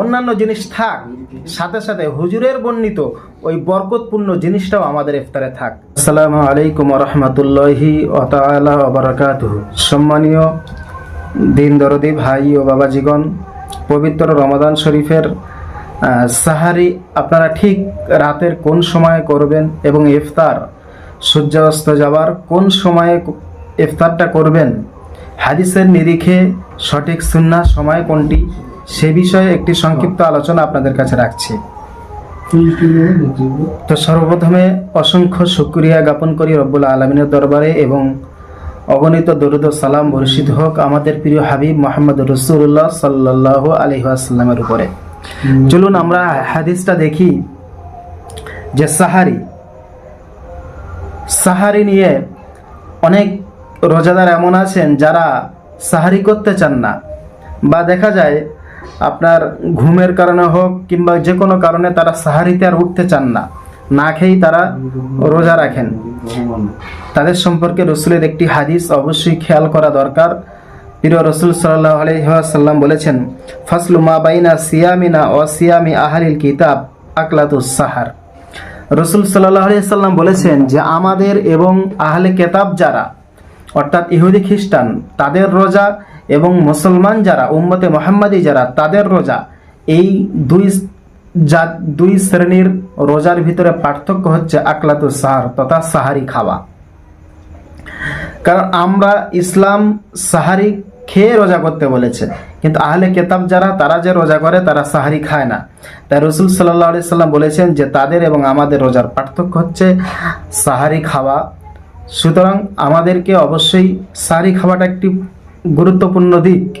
অন্যান্য জিনিস থাক, সাথে সাথে হুজুরের বর্ণিত ওই বরকতপূর্ণ জিনিসটাও আমাদের ইফতারে থাক। আসসালামু আলাইকুম রহমতুল্লাহি বারাকাত সম্মানীয় দিন দরদি ভাই ও বাবাজিগণ, পবিত্র রমাদান শরীফের সাহারি আপনারা ঠিক রাতের কোন সময়ে করবেন এবং ইফতার, সূর্যাস্ত যাবার কোন সময়ে ইফতারটা করবেন? হাদিসের নিরিখে সঠিক সুন্না সময় কোনটি? সে বিষয়ে একটি সংক্ষিপ্ত আলোচনা আপনাদের কাছে রাখছি। তো সর্বপ্রথমে অসংখ্য শুক্রিয়া জ্ঞাপন করি রব্বুল আলমিনের দরবারে এবং অগণিত দরুদ সালাম বর্ষিত হোক আমাদের প্রিয় হাবিব মোহাম্মদ রসুল্লাহ সাল্লাহ আলহিহাস্লামের উপরে। চলুন আমরা হাদিসটা দেখি যে সাহারি। সাহারি নিয়ে অনেক রোজাদার এমন আছেন যারা সাহারি করতে চান না বা দেখা যায় আপনার ঘুমের কারণে হোক কিংবা যে কোনো কারণে তারা সাহারিতে আর উঠতে চান না না খেয়েই তারা রোজা রাখেন। তাদের সম্পর্কে রসুলের একটি হাদিস অবশ্যই খেয়াল করা দরকার। প্রিয় রসুল সাল্লাহ বলেছেন, ফসলু মা বাইনা সিয়ামিনা ও সিয়ামি আহারিল কিতাব আকলাতুস সাহার। রসুল সাল্লাহ সাল্লাম বলেছেন যে, আমাদের এবং আহলে কেতাব যারা, অর্থাৎ ইহুদি খ্রিস্টান, তাদের রোজা এবং মুসলমান যারা, উম্মতে মোহাম্মদী যারা, তাদের রোজা, এই দুই যা দুই শ্রেণির রোজার ভিতরে পার্থক্য হচ্ছে আকলাতু সাহার তথা সাহারি খাওয়া। কারণ আমরা ইসলাম সাহারি খেয়ে রোজা করতে বলেছে, কিন্তু আহলে কেতাব যারা, তারা যে রোজা করে, তারা সাহারি খায় না। তাই রসুল সাল্লাহ আলি সাল্লাম বলেছেন যে, তাদের এবং আমাদের রোজার পার্থক্য হচ্ছে সাহারি খাওয়া। সুতরাং আমাদেরকে অবশ্যই সাহারি খাওয়াটা একটি গুরুত্বপূর্ণ দিক।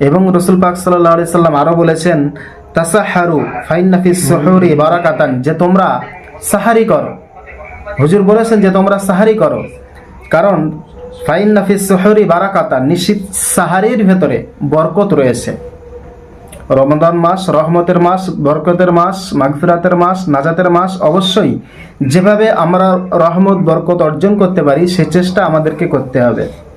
এবং রসুল পাক সাল্লাহ আলি সাল্লাম আরও বলেছেন, তাসাহারু ফাইনাফিস সহরি বারাকাতান যে তোমরা সাহারি করো। হুজুর বলেছেন যে তোমরা সাহারি করো। কারণ ফাইন নাফিস সহরি বারাকাতা নিশ্চিত সাহারির ভেতরে বরকত রয়েছে। রমদান মাস, রহমতের মাস, বরকতের মাস, মাগফিরাতের মাস, নাজাতের মাস, অবশ্যই যেভাবে আমরা রহমত, বরকত অর্জন করতে পারি, সে চেষ্টা আমাদেরকে করতে হবে।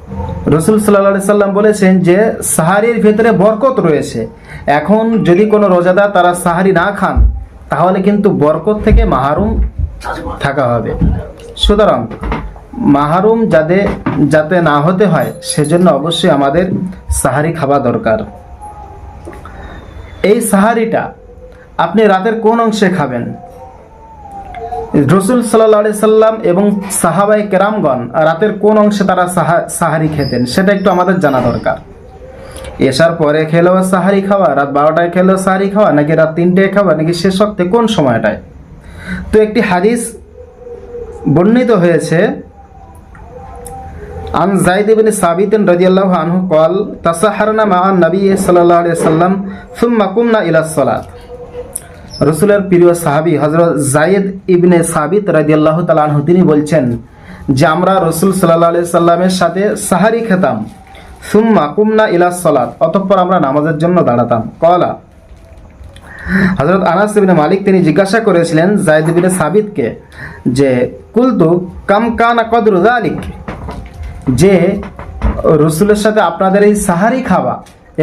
রসুল সাল্লা সাল্লাম বলেছেন যে, সাহারির ভেতরে বরকত রয়েছে। এখন যদি কোনো রোজাদার তারা সাহারি না খান, তাহলে কিন্তু বরকত থেকে মাহারুম থাকা হবে। সুতরাং, মাহারুম যাদের যাতে না হতে হয়, সেজন্য অবশ্যই আমাদের সাহারি খাওয়া দরকার। এই সাহারিটা আপনি রাতের কোন অংশে খাবেন? রসুল সাল্লাহ সাল্লাম এবং সাহাবাই কেরামগণ রাতের কোন অংশে তারা সাহা, সাহারি খেতেন, সেটা একটু আমাদের জানা দরকার। এসার পরে খেলো সাহারি খাওয়া, রাত বারোটায় খেলেও সাহারি খাওয়া, নাকি রাত তিনটায় খাওয়া, নাকি শেষ অক্তে কোন সময়টায়? তো একটি হাদিস বর্ণিত হয়েছে, আন জাইদ ইবিন সাবিতিন রাদিয়াল্লাহু আনহু কল, তাসাহারনা মা নবী সাল্লাল্লাহু আলাইহি সাল্লাম, সুম্মা কুমনা ইলা সালাত। রসুলের প্রিয় সাহাবী হযরত জায়েদ ইবনে সাবিত রাদিয়াল্লাহু তাআলা আনহু, তিনি বলছেন যে আমরা রসুল আলাইহি সাল্লামের সাথে সাহারি খেতাম। সুম্মা কুমনা ইলা সালাত, অতঃপর আমরা নামাজের জন্য দাঁড়াতাম। কলা হজরত আনাস ইবনে মালিক তিনি জিজ্ঞাসা করেছিলেন জায়দ ইবনে সাবিতকে যে, কুলতু, কাম কানা কদরু যালিক? যে রসুলের সাথে আপনাদের এই সাহারি খাওয়া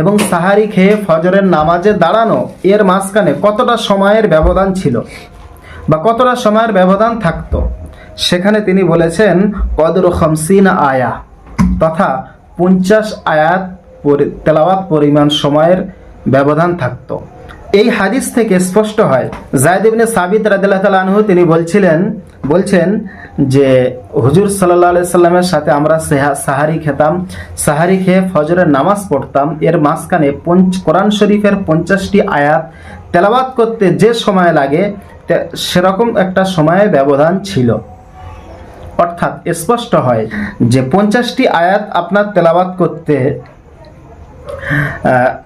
এবং সাহারি খেয়ে ফজরের নামাজে দাঁড়ানো, এর মাঝখানে কতটা সময়ের ব্যবধান ছিল বা কতটা সময়ের ব্যবধান থাকতো? সেখানে তিনি বলেছেন কদর খমসিন আয়া তথা পঞ্চাশ আয়াত তেলাওয়াত পরিমাণ সময়ের ব্যবধান থাকতো। এই হাদিস থেকে স্পষ্ট হয়, জায়দ ইবনে সাবিত রাদিল্লাহ আনহু তিনি বলছিলেন, বলছেন যে হুজুর সাল্লাহ আলি সাল্লামের সাথে আমরা সেহা- সাহারি খেতাম। সাহারি খেয়ে ফজরের নামাজ পড়তাম। এর মাঝখানে পঞ্চ কোরআন শরীফের পঞ্চাশটি আয়াত তেলাবাত করতে যে সময় লাগে সেরকম একটা সময়ের ব্যবধান ছিল। অর্থাৎ স্পষ্ট হয় যে পঞ্চাশটি আয়াত আপনার তেলাবাত করতে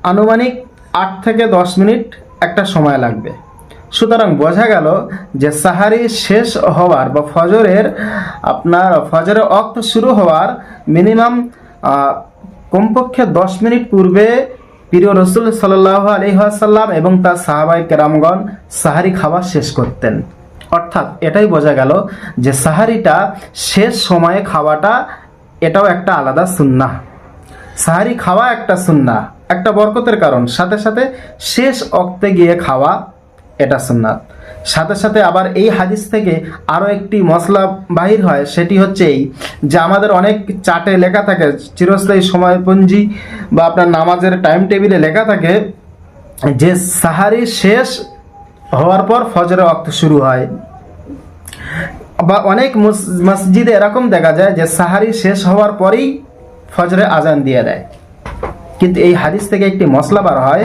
আনুমানিক আট থেকে দশ মিনিট একটা সময় লাগবে। সুতরাং বোঝা গেল যে সাহারি শেষ হওয়ার বা ফজরের আপনার ফজরের অক্ত শুরু হওয়ার মিনিমাম কমপক্ষে দশ মিনিট পূর্বে প্রিয় রসুল সাল্লাহ আলহাসাল্লাম এবং তার সাহাবাই কেরামগণ সাহারি খাওয়া শেষ করতেন। অর্থাৎ এটাই বোঝা গেল যে সাহারিটা শেষ সময়ে খাওয়াটা এটাও একটা আলাদা সুন্না সাহারি খাওয়া একটা সুন্না একটা বরকতের কারণ। সাথে সাথে শেষ অক্তে গিয়ে খাওয়া এটা সুন্নাত। সাথে সাথে আবার এই হাদিস থেকে আরও একটি মশলা বাহির হয়, সেটি হচ্ছে এই যে আমাদের অনেক চাটে লেখা থাকে, চিরস্থায়ী সময়পঞ্জি বা আপনার নামাজের টাইম টেবিলে লেখা থাকে যে সাহারি শেষ হওয়ার পর ফজরের অক্ত শুরু হয়। বা অনেক মসজিদে এরকম দেখা যায় যে সাহারি শেষ হওয়ার পরেই ফজরে আজান দিয়ে দেয়। কিন্তু এই হাদিস থেকে একটি মশলা বার হয়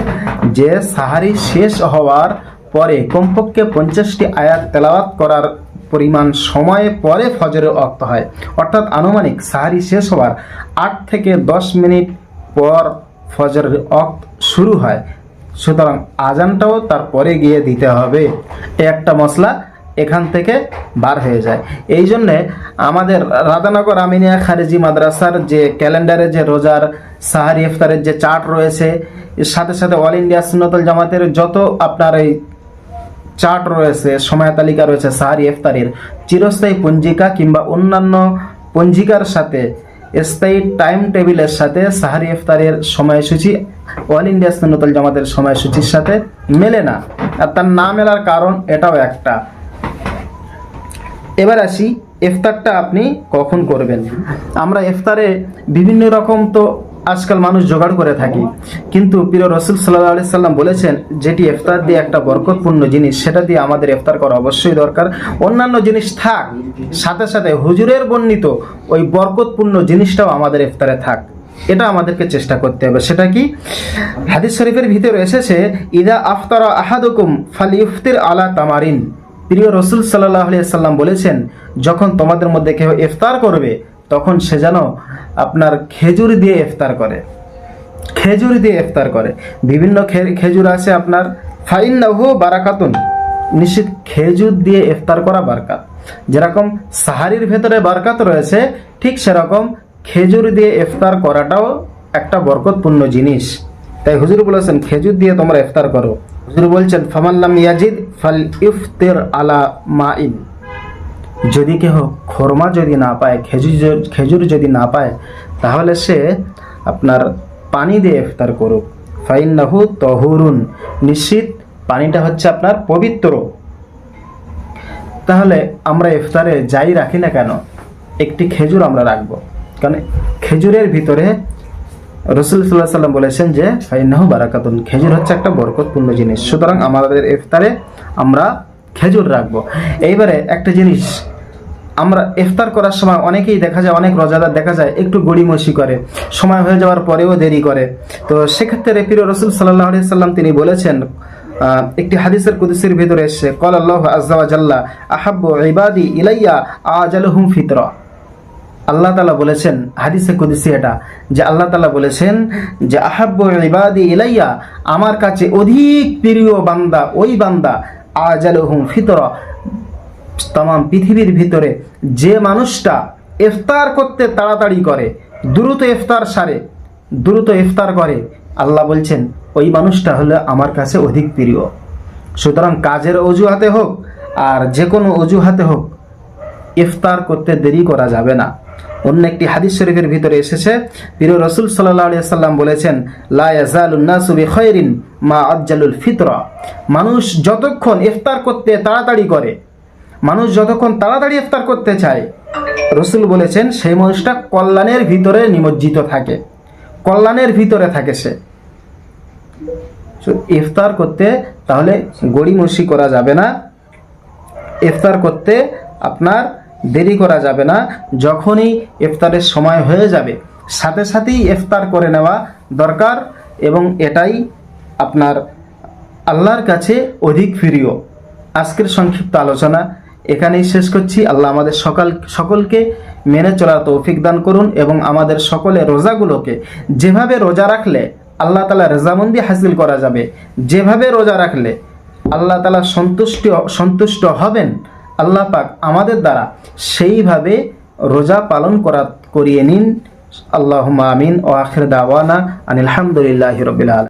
যে সাহারি শেষ হওয়ার পরে কমপক্ষে পঞ্চাশটি আয়াত তেলাওয়াত করার পরিমাণ সময়ে পরে ফজরের অক্ত হয়। অর্থাৎ আনুমানিক সাহারি শেষ হওয়ার আট থেকে দশ মিনিট পর ফজরের অক্ত শুরু হয়। সুতরাং আজানটাও তারপরে গিয়ে দিতে হবে। একটা মশলা এখান থেকে বার হয়ে যায়। এই জন্যে আমাদের রাধানগর আমিনিয়া খারেজি মাদ্রাসার যে ক্যালেন্ডারে যে রোজার সাহারি ইফতারের যে চার্ট রয়েছে সাথে সাথে অল ইন্ডিয়া সুন্নতল জামাতের যত আপনার এই চার্ট রয়েছে, সময় তালিকা রয়েছে সাহারি ইফতারের। চিরস্থায়ী পঞ্জিকা কিংবা অন্যান্য পঞ্জিকার সাথে স্থায়ী টাইম টেবিলের সাথে সাহারি ইফতারের সময়সূচি, অল ইন্ডিয়া সুন্নতল জামাতের সময়সূচির সাথে মেলে না। আর তার না মেলার কারণ এটাও একটা। এবার আসি, ইফতারটা আপনি কখন করবেন? আমরা ইফতারে বিভিন্ন রকম তো আজকাল মানুষ জোগাড় করে থাকি। কিন্তু প্রিয় রসুল সাল্লাহ আলি সাল্লাম বলেছেন, যেটি ইফতার দিয়ে একটা বরকতপূর্ণ জিনিস, সেটা দিয়ে আমাদের ইফতার করা অবশ্যই দরকার। অন্যান্য জিনিস থাক, সাথে সাথে হুজুরের বর্ণিত ওই বরকতপূর্ণ জিনিসটাও আমাদের ইফতারে থাক। এটা আমাদেরকে চেষ্টা করতে হবে। সেটা কি? হাদিস শরীফের ভিতরে এসেছে, ইদা আফতারা আহাদুকুম ফালিউফতির আলা তামারিন। প্রিয় রসুল সাল্লাহ সাল্লাম বলেছেন, যখন তোমাদের মধ্যে কেউ ইফতার করবে তখন সে যেন আপনার খেজুর দিয়ে ইফতার করে। খেজুর দিয়ে ইফতার করে। বিভিন্ন খেজুর আছে আপনার। ফাইন ফাইন্নাহু বারাকাতুন। নিশ্চিত খেজুর দিয়ে ইফতার করা বারকাত। যেরকম সাহারির ভেতরে বারকাত রয়েছে, ঠিক সেরকম খেজুর দিয়ে ইফতার করাটাও একটা বরকতপূর্ণ জিনিস। তাই হুজুর বলেছেন, খেজুর দিয়ে তোমরা ইফতার করো। হুজুর বলছেন ফামাল্লাম ইয়াজিদ ফাল ইফতের আলা মাইন। যদি কেহ খোরমা যদি না পায়, খেজুর খেজুর যদি না পায়, তাহলে সে আপনার পানি দিয়ে ইফতার করুক। ফাইন্নাহু তহুরুন, নিশ্চিত পানিটা হচ্ছে আপনার পবিত্র। তাহলে আমরা ইফতারে যাই রাখি না কেন? একটি খেজুর আমরা রাখব। কারণ খেজুরের ভিতরে রসুল সাল্লাহ সাল্লাম বলেছেন যে ফাইনাহু বারাকাতুন, খেজুর হচ্ছে একটা বরকতপূর্ণ জিনিস। সুতরাং আমাদের ইফতারে আমরা খেজুর রাখব। এইবারে একটা জিনিস, আমরা ইফতার করার সময় অনেকেই দেখা যায়, অনেক রোজাদার দেখা যায়, একটু গড়িমসি করে। সময় হয়ে যাওয়ার পরেও দেরি করে। তো সেক্ষেত্রে প্রিয় রসুল সাল্লাহ সাল্লাম তিনি বলেছেন একটি হাদিসের কুদিসের ভিতরে এসছে কল আল্লাহ আজ্জা জাল্লা, আহাব্বু ইবাদি ইলাইয়া আজালহুম ফিতরা। আল্লাহ তালা বলেছেন, হাদিসে কুদিসি এটা, যে আল্লাহ তালা বলেছেন যে, আহাব্ব ইবাদি ইলাইয়া, আমার কাছে অধিক প্রিয় বান্দা, ওই বান্দা আজালহুম ফিতর। তাম পৃথিবীর ভিতরে যে মানুষটা ইফতার করতে তাড়াতাড়ি করে, দ্রুত ইফতার সারে, দ্রুত ইফতার করে, আল্লাহ বলছেন, ওই মানুষটা হলো আমার কাছে অধিক প্রিয়। সুতরাং কাজের অজুহাতে হোক আর যে কোনো অজুহাতে হোক ইফতার করতে দেরি করা যাবে না। অন্য একটি হাদিস শরীফের ভিতরে এসেছে প্রিয় রসুল সাল্লাম বলেছেন, লা ইয়াজালুন নাসু বিখাইরিন মা আজ্জালুল ফিতরা। মানুষ যতক্ষণ ইফতার করতে তাড়াতাড়ি করে, মানুষ যতক্ষণ তাড়াতাড়ি ইফতার করতে চায়, রসুল বলেছেন, সেই মানুষটা কল্যাণের ভিতরে নিমজ্জিত থাকে, কল্যাণের ভিতরে থাকে সে। ইফতার করতে তাহলে গড়িমসি করা যাবে না। ইফতার করতে আপনার দেরি করা যাবে না, যখনই ইফতারের সময় হয়ে যাবে। সাথে সাথেই ইফতার করে নেওয়া দরকার এবং এটাই আপনার আল্লাহর কাছে অধিক প্রিয়। আজকের সংক্ষিপ্ত আলোচনা এখানেই শেষ করছি। আল্লাহ আমাদের সকাল সকলকে মেনে চলার তৌফিক দান করুন এবং আমাদের সকলে রোজাগুলোকে যেভাবে রোজা রাখলে আল্লাহ তালা রেজামন্দি হাসিল করা যাবে, যেভাবে রোজা রাখলে আল্লাহ তালা সন্তুষ্ট সন্তুষ্ট হবেন আল্লাহ পাক আমাদের দ্বারা সেইভাবে রোজা পালন করা, করিয়ে নিন। আল্লাহ আমিন। ও আখির দাওয়ানা আনিল হামদুলিল্লাহ রবিল